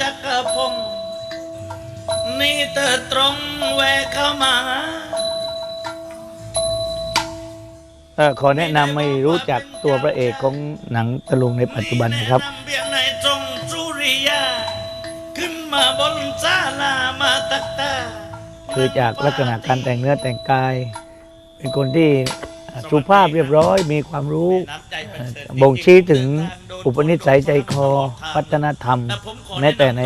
ចក្រភពនេះទៅត្រង់វេកមហា ข้ามาเอ่อขอแนะนำให้รู้จักตัวพระเอกของหนังตะลุงในปัจจุบันนะครับแำเบียงในจงสุริยาขึ้นมาบนศาลามาตักตาคือจากลักษณะการแต่งเนื้อแต่งกาย เป็นคนที่สุภาพเรียบร้อยมีความรู้เอ่อบ่งชี้ถึงอุปนิสัยใจคอวัฒนธรรม แม้แต่ใน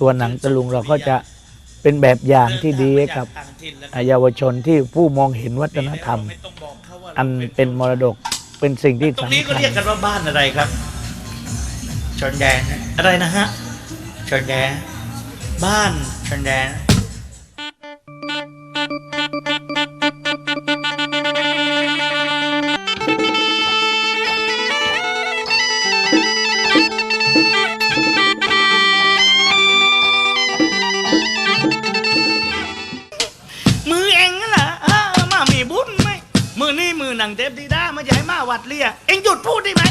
ตัวหนังตะลุงเราก็จะเป็นแบบอย่างที่ดีให้กับเยาวชนที่ผู้มองเห็นวัฒนธรรม อันเป็นมรดกเป็นสิ่งที่ตรงนี้สำก็คัญเรียกกันว่าบ้านอะไรครับ ชนแดนอะไรนะฮะ ชนแดนบ้านชนแดน มมือนี่มือหนังเทพดีด้ามาจะให้มาวัดเลียเองหยุดพูดได้ไหม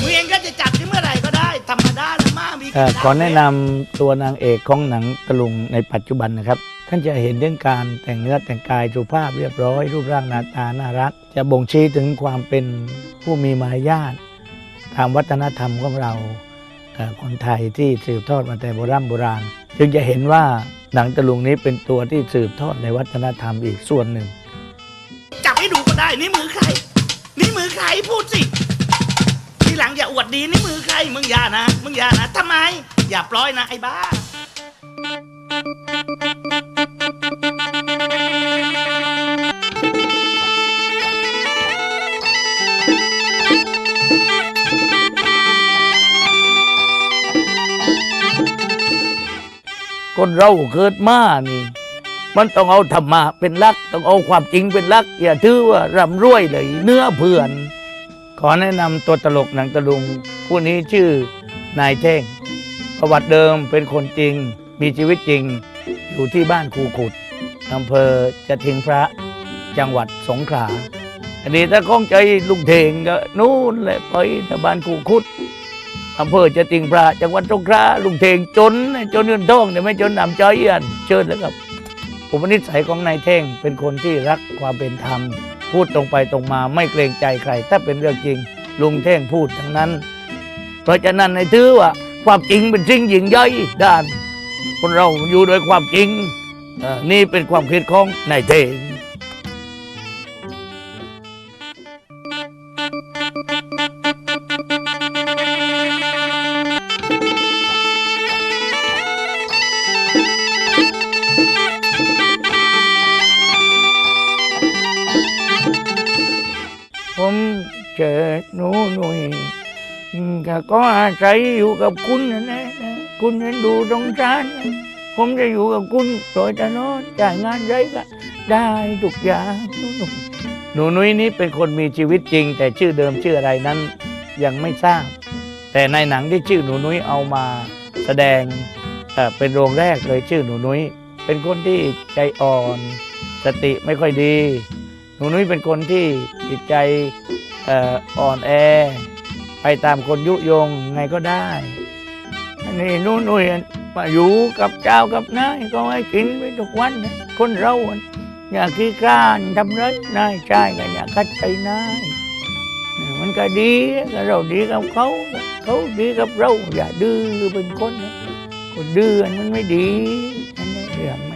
มือเองก็จะจับที่เมื่อไหร่ก็ได้ ธรรมดาแล้วมามีเอ่อกี่ขอแนะนำตัวนางเอกของหนังตะลุงในปัจจุบันนะครับ ท่านจะเห็นเรื่องการแต่งเนื้อแต่งกายสุภาพเรียบร้อย รูปร่างหน้าตาน่ารัก จะบ่งชี้ถึงความเป็นผู้มีมารยาทตามวัฒนธรรมของเราเอ่อคนไทยที่สืบทอดมาแต่โบราณโบราณ จึงจะเห็นว่าหนังตะลุงนี้เป็นตัวที่สืบทอดในวัฒนธรรมอีกส่วนหนึ่งจับให้ดูก็ได้ นี่มือใคร นี่มือใครพูดสิ ทีหลังอย่าอวดดีนี่มือใคร มึงอย่านะ มึงอย่านะทำไม อย่าปล่อยนะไอ้บ้า คนเราเกิดมานี่ มันต้องเอาธรรมะเป็นลัก ต้องเอาความจริงเป็นลัก อย่าถือว่าร่ำรวยเลย เนื้อเพื่อน ขอแนะนำตัวตลกหนังตะลุง ผู้นี้ชื่อนายเท่ง ประวัติเดิมเป็นคนจริง มีชีวิตจริง อยู่ที่บ้านคูขุดอำเภอจะทิงพระจังหวัดสงขลาอันนี้ถ้าข้องใจลุงเทงก็นู่นแหละไปที่บ้านคูขุดอำเภอจะติงพระจังหวัดสงขลาลุงเทงจน จนเงินทองเนี่ยไม่จนนำใจอันเชิญแล้วครับ อุปนิสัยของนายเท่งเป็นคนที่รักความเป็นธรรม พูดตรงไปตรงมาไม่เกรงใจใคร ถ้าเป็นเรื่องจริง ลุงเท่งพูดทั้งนั้น เพราะฉะนั้นในถือว่า ความจริงเป็นสิ่งยิ่งใหญ่ด้าน คนเราอยู่โดยความจริงนี่เป็นความคิดของนายเท่ง เจอหนูหนุ่ยก็อาศัยอยู่กับคุณนะนะคุณเห็นดูตรงชานผมจะอยู่กับคุณโดยตลอดจ่ายงานไรก็ได้ทุกอย่างหนูหนุ่ยหนูนุ้ยนี้เป็นคนมีชีวิตจริง แต่ชื่อเดิมชื่ออะไรนั้นยังไม่ทราบ แต่ในหนังที่ชื่อหนูนุ้ยเอามาแสดงเป็นโรงแรกเลยชื่อหนูนุ้ยเป็นคนที่ใจอ่อน สติไม่ค่อยดี หนูนุ้ยเป็นคนที่จิตใจ อ่อนแอ ไปตามคนยุยงไงก็ได้อันนี้นู่นุ้ยมาอยู่กับเจ้ากับนายก็ให้กินไปทุกวันคนเราอย่าขี้กร้านทำไรนายชายก็อย่าคัดใจนายมันก็ดีก็เราดีกับเขาเขาดีกับเราอย่าดื้อเป็นคนคนดื้อมันไม่ดีอันนี้เรื่อง